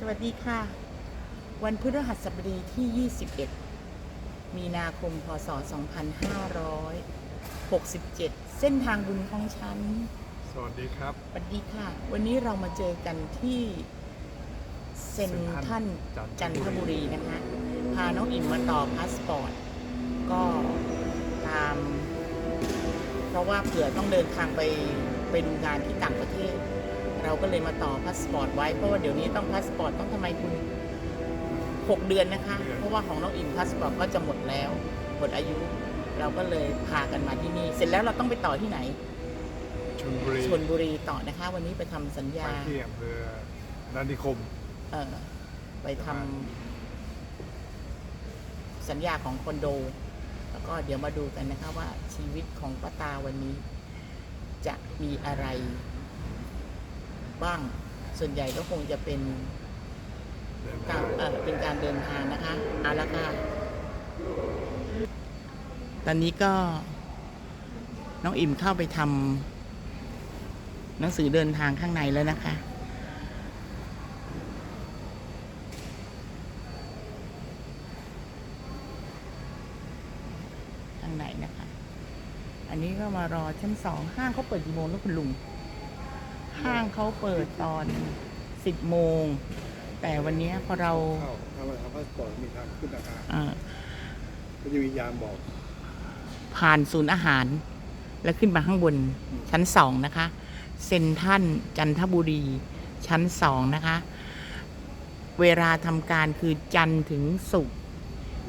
สวัสดีค่ะ วันพฤหัสบดีที่ 21 มีนาคม พศ 2567 เส้นทางบุญของฉัน สวัสดีครับ สวัสดีค่ะ วันนี้เรามาเจอกันที่เซนทรันจันทบุรีนะคะ พาน้องอิ่มมาต่อพาสปอร์ต ก็ตาม เพราะว่าเผื่อต้องเดินทางไปไปดูงานที่ต่างประเทศเรา ก็เลยมาต่อพาสปอร์ตไว้เพราะว่าเดี๋ยวนี้ต้องพาสปอร์ตต้องทำไมคุณ 6 เดือนนะคะ เพราะว่าของน้องอิ่มพาสปอร์ตก็จะหมดแล้วหมดอายุ เราก็เลยพากันมาที่นี่ เสร็จแล้วเราต้องไปต่อที่ไหนชลบุรีชนบุรีต่อนะคะ วันนี้ไปทำสัญไปญาที่อำเภอนานิคม เอ่อไปทำสัญญาของคอนโด แล้วก็เดี๋ยวมาดูกันนะคะว่าชีวิตของป้าตาวันนี้ จะมีอะไร บ้าง ส่วนใหญ่ก็คงจะเป็นการเป็นการเดินทางนะคะเอาละค่ะ ตอนนี้ก็น้องอิ่มเข้าไปทำหนังสือเดินทางข้างในแล้วนะคะข้างในนะคะ อันนี้ก็มารอชั้นสองห้างเขาเปิดกี่โมงแล้วคุณลุง ห้างเขาเปิดตอนสิบโมง แต่วันนี้พอเราเข้าถ้ามาทำพาสปอร์ตมีทางขึ้นราคาเอ่อก็จะมียามบอก ผ่านศูนย์อาหาร แล้วขึ้นมาข้างบนชั้นสองนะคะ เซนทรันจันทบุรี ชั้นสองนะคะ เวลาทำการคือจันทร์ถึงศุกร์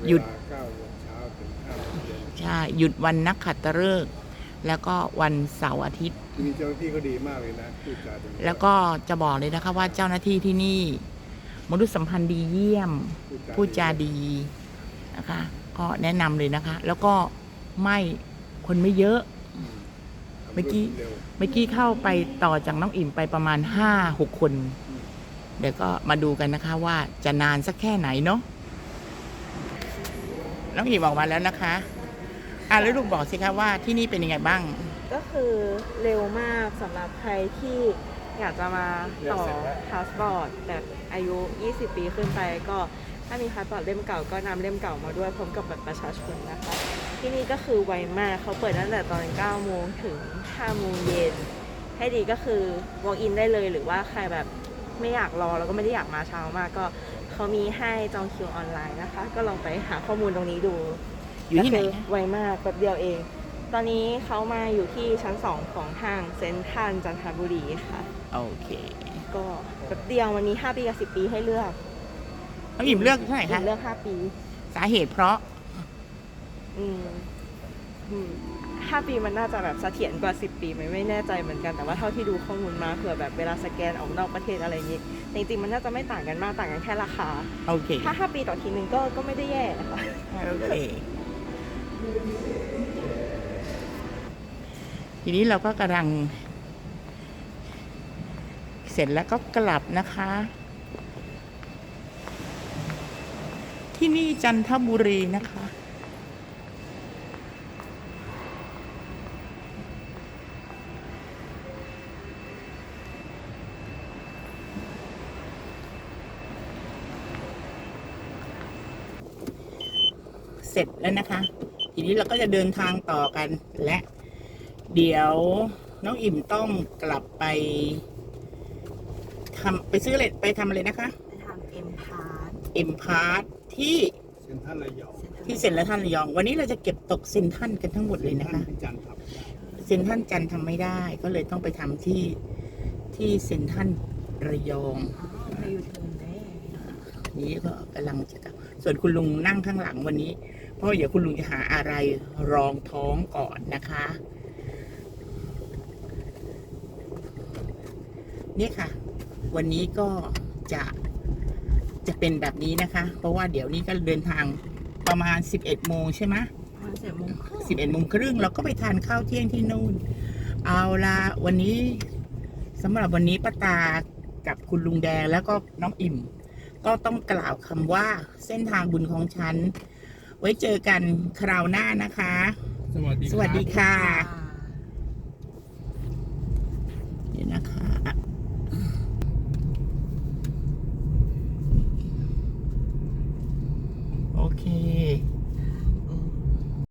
หยุด เวลา9โมงเช้าถึง5โมงเย็นใช่หยุดวันนักขัตฤกษ์ แล้วก็วันเสาร์อาทิตย์ ที่นี่เจ้าหน้าที่เขาดีมากเลยนะพูดจาดีแล้วก็จะบอกเลยนะคะว่าเจ้าหน้าที่ที่นี่มนุษยสัมพันธ์ดีเยี่ยม พูดจาดีนะคะ ก็แนะนำเลยนะคะ แล้วก็ไม่คนไม่เยอะ อืมทำเมื่อกี้เร็ว เมื่อกี้เข้าไปต่อจากน้องอิ่มไปประมาณห้าหกคน อืม เดี๋ยวก็มาดูกันนะคะว่าจะนานสักแค่ไหนเนาะน้องอิ่มออกมาแล้วนะคะ อะแล้วลูกบอกสิคะว่าที่นี่เป็นยังไงบ้าง ก็คือเร็วมากสำหรับใครที่อยากจะมาต่อพาสปอร์ตแบบอายุ 20 ปีขึ้นไปก็ถ้ามีพาสปอร์ตเล่มเก่าก็นำเล่มเก่ามาด้วยพร้อมกับบัตรประชาชนนะคะ ที่นี่ก็คือไวมากเขาเปิดตั้งแต่ตอน 9 โมงถึง 5 โมงเย็น ให้ดีก็คือ walk in ได้เลยหรือว่าใครแบบไม่อยากรอแล้วก็ไม่ได้อยากมาเช้ามากก็เขามีให้จองคิวออนไลน์นะคะ ก็ลองไปหาข้อมูลตรงนี้ดู อยู่ที่ไหนก็คืคะไวมากแป๊บเดียวเอง ตอนนี้เขามาอยู่ที่ชั้น2ของห้างเซ็นทรัลจันทบุรีค่ะ โอเค ก็แป๊บเดียวมันมี5ปีกับ10ปีให้เลือกน้องอิ่มเลือกเท่าไหร่อิ่คะมเลือก5ปี สาเหตุเพราะ อืมอืม5ปีมันน่าจะแบบเสถียรกว่า10ปีไหมไม่แน่ใจเหมือนกันแต่ว่าเท่าที่ดูข้อมูลมาเผื่อแบบเวลาสแกนออกนอกประเทศอะไรอย่างงี้จริงๆมันน่าจะไม่ต่างกันมากต่างกันแค่ราคาโอเคถ้า5ปีต่อทีนึงก็ก็ไม่ได้แย่นะคะโอเค ทีนี้เราก็กำลัง เสร็จแล้วก็กลับนะคะ ที่นี่จันทบุรีนะคะเสร็จแล้วนะคะ ทีนี้เราก็จะเดินทางต่อกันและ เดี๋ยวน้องอิ่มต้องกลับไปทำไปซื้ออะไรไปทำอะไรนะคะ ไปทำเอ็มพาร์เอ็มพาร์ทที่เซ็นทรัลระยองที่เซ็นทรัลระยอง วันนี้เราจะเก็บตกเซ็นทรัลกันทั้งหมดเลยนะคะที่จันทร์ครับเซ็นทรัลจันทร์ทำไม่ได้ ก็เลยต้องไปทำที่ที่เซ็นทรัลระยองในยูทูบได้นี้ก็กำลังจะกลับส่วนคุณลุงนั่งข้างหลังวันนี้ เพราะเดี๋ยวคุณลุงจะหาอะไรรองท้องก่อนนะคะเนี่ยค่ะ วันนี้ก็จะจะเป็นแบบนี้นะคะ เพราะว่าเดี๋ยวนี้ก็เดินทางประมาณ 11โมงใช่ไหมมาเสร็จโมงครึ่งสิบเอ็ดโมงครึ่งเราก็ไปทานข้าวเที่ยงที่นู่น เอาละวันนี้สำหรับวันนี้ป้าตากับคุณลุงแดงแล้วก็น้องอิ่ม ก็ต้องกล่าวคำว่าเส้นทางบุญของฉัน ไว้เจอกันคราวหน้านะคะ สวัสดีสวัสดีค่ะอ่าเดี๋ยวนะคะ